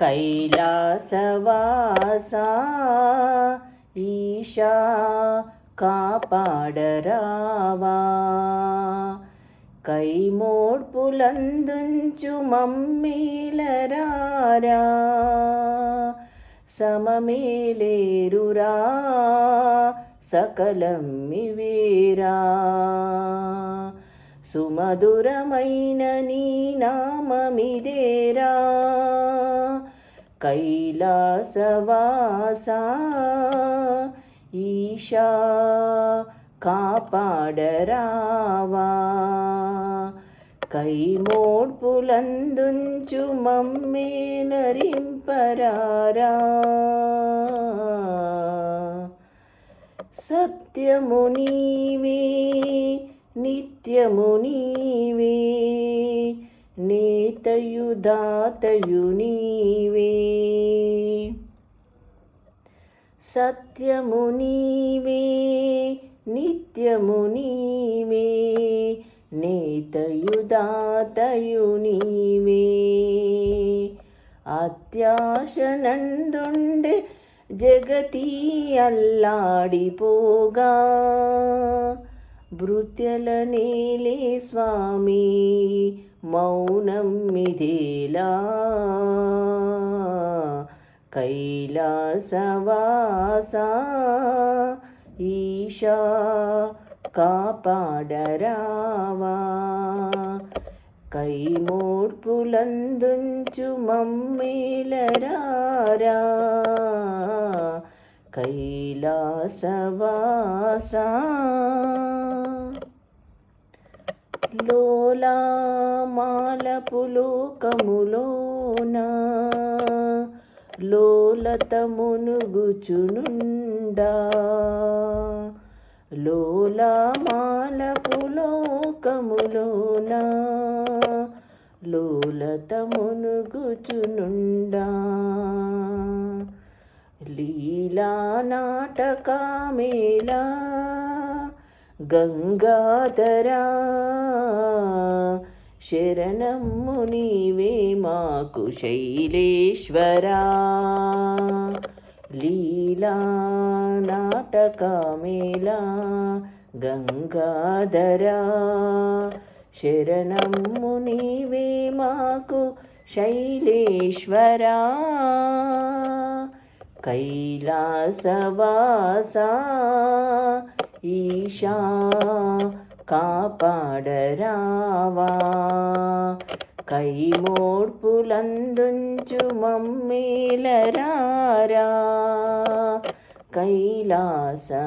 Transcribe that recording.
కైలాసవాసా ఈశా కాపాడరావా. కైమోడ్పులందుంచు మమ్మీలరారా సమమేలేరురా సకలం వీరా సుమధురమైన నీ నామమిదేరా. కైలాసవాసా. ఈశా కాపాడరావా. కైమోడ్పులందుంచు మమ్మేలరింపరారా నరింపరారా. నీవే నిత్యము దాతయు నీవే సత్యము నీవే నిత్యము నీవే నేతయు దాతయు నీవే. అత్యాశ నందుండే జగతి అల్లాడిపోగా భృత్యల నేలే స్వామి మౌనం మిథేలా కైలాసవాసా ఈశా కాపాడరావా కైమోడ్పులందుంచు మమ్మేలరారా కైలాసవాసా లోలామాలపులోకములోన మాలపులోకములోనా లోలామాలపులోకములోన మునుగుచునుండా లోలా మాలపులోకములోనా లోలత లీలా నాటకమేలా గంగాధరా శరణము నీవే మాకు శైలేశ్వరా. లీలా నాటకమేలా గంగాధరా శరణము నీవే మాకు శైలేశ్వరా. కైలాసవాసా ఈశా కాపాడరావా కైమోడ్పులందుంచు మమ్మేలరారా కైలాసవాసా